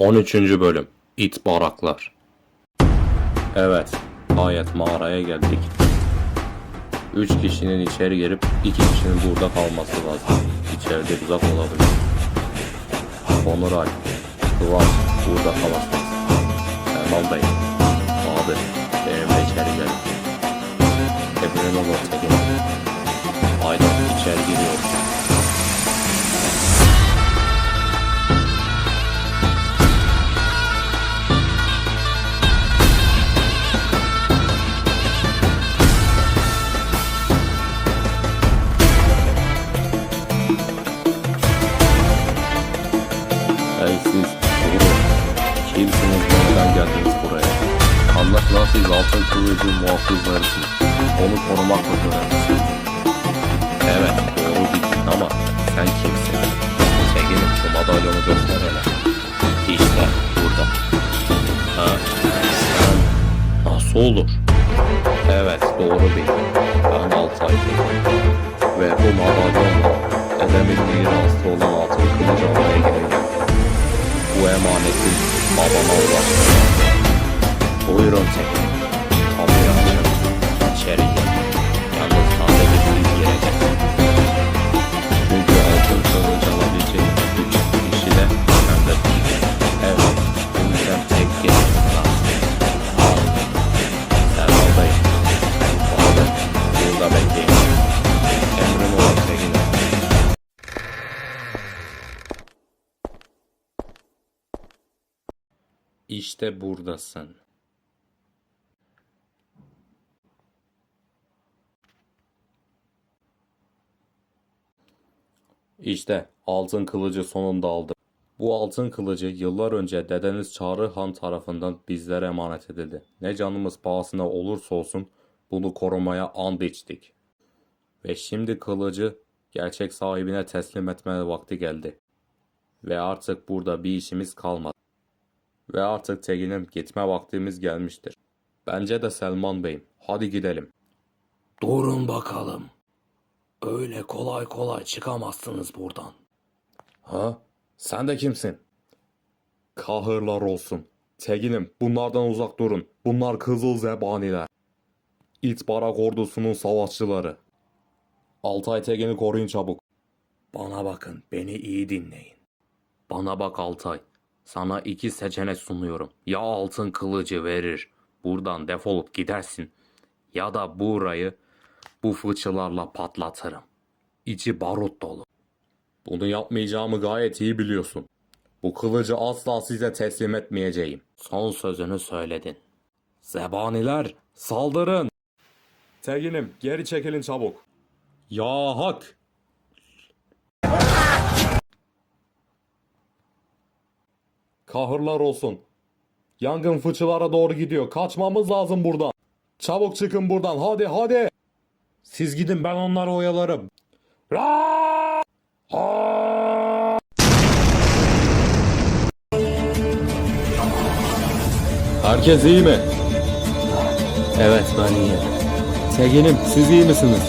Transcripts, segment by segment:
13. Bölüm İt Baraklar Evet, ayet mağaraya geldik. 3 kişinin içeri girip 2 kişinin burada kalması lazım. İçeride uzak olabilir. Onuray, Kıvanç burada kalamaz. Erman Bey, Siz altın kılıcı muhafızlarısınız. Onu korumakla görevlisiniz. Evet doğru bildin ama sen kimsin? Tegin'im şu madalyonu göster hele. İşte burada. Ha sen nasıl olur? Evet doğru bildin. Ben Altay Tekin. Ve bu madalyonla dedemin miraslı olan altın kılıcı almaya geleceğim. Bu emaneti babama ulaştırın. Buyurun Tekin. Kapıyı açın. İçeri gel. Yalnız sadece siz girecek. Çünkü altın kılıç alabilecek üç kişi de bende değil. Evet. Sen tek lan. Al. Sen aldayım. Bahadır. Burada bekleyin. Emrim olan Tekin. İşte buradasın. İşte altın kılıcı sonunda aldım. Bu altın kılıcı yıllar önce dedeniz Çağrı Han tarafından bizlere emanet edildi. Ne canımız pahasına olursa olsun bunu korumaya and içtik. Ve şimdi kılıcı gerçek sahibine teslim etme vakti geldi. Ve artık burada bir işimiz kalmadı. Ve artık Tegin'im gitme vaktimiz gelmiştir. Bence de Selman Bey'im. Hadi gidelim. Durun bakalım. Öyle kolay kolay çıkamazsınız buradan. Ha? Sen de kimsin? Kahırlar olsun. Tegin'im bunlardan uzak durun. Bunlar kızıl zebaniler. İt barak ordusunun savaşçıları. Altay Tegin'i koruyun çabuk. Bana bakın, beni iyi dinleyin. Bana bak Altay. Sana iki seçenek sunuyorum. Ya altın kılıcı verir, buradan defolup gidersin. Ya da burayı bu fıçılarla patlatırım. İçi barut dolu. Bunu yapmayacağımı gayet iyi biliyorsun. Bu kılıcı asla size teslim etmeyeceğim. Son sözünü söyledin. Zebaniler saldırın. Teginim geri çekilin çabuk. Ya hak. Kahırlar olsun. Yangın fıçılara doğru gidiyor. Kaçmamız lazım buradan. Çabuk çıkın buradan. Hadi hadi. Siz gidin ben onları oyalarım. Ra! Ha! Herkes iyi mi? Evet ben iyiyim. Tegin'im siz iyi misiniz?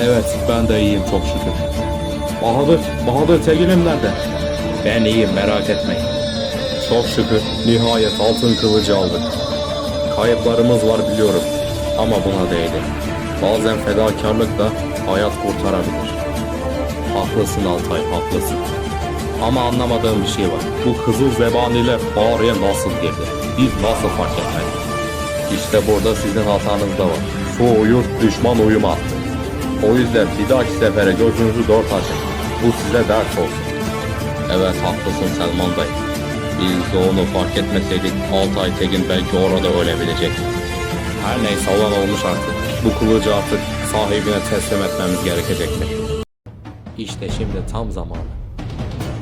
Evet ben de iyiyim çok şükür. Bahadır, Bahadır Tegin'im nerede? Ben iyiyim merak etmeyin. Çok şükür nihayet altın kılıcı aldık. Kayıplarımız var biliyorum ama buna değdi. Bazen fedakarlık da hayat kurtarabilir. Haklısın Altay haklısın. Ama anlamadığım bir şey var. Bu kızıl zebaniler mağaraya nasıl girdi? Biz nasıl fark etmedik? İşte burada sizin hatanız da var. Su uyur, düşman uyuma attı. O yüzden bir dahaki sefere gözünüzü dört açın. Bu size ders olsun. Evet haklısın Selman Bey. Biz onu fark etmeseydik Altay Tekin belki orada ölebilecek. Her neyse olan olmuş artık. Bu kılıcı artık sahibine teslim etmemiz gerekecektir. İşte şimdi tam zamanı.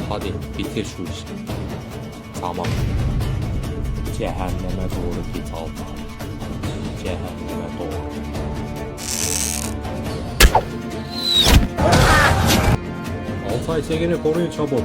Hadi bitir şu işi. Tamam. Cehenneme doğru git Altay. Cehenneme doğru. Altay Tekin'i koruyun çabuk.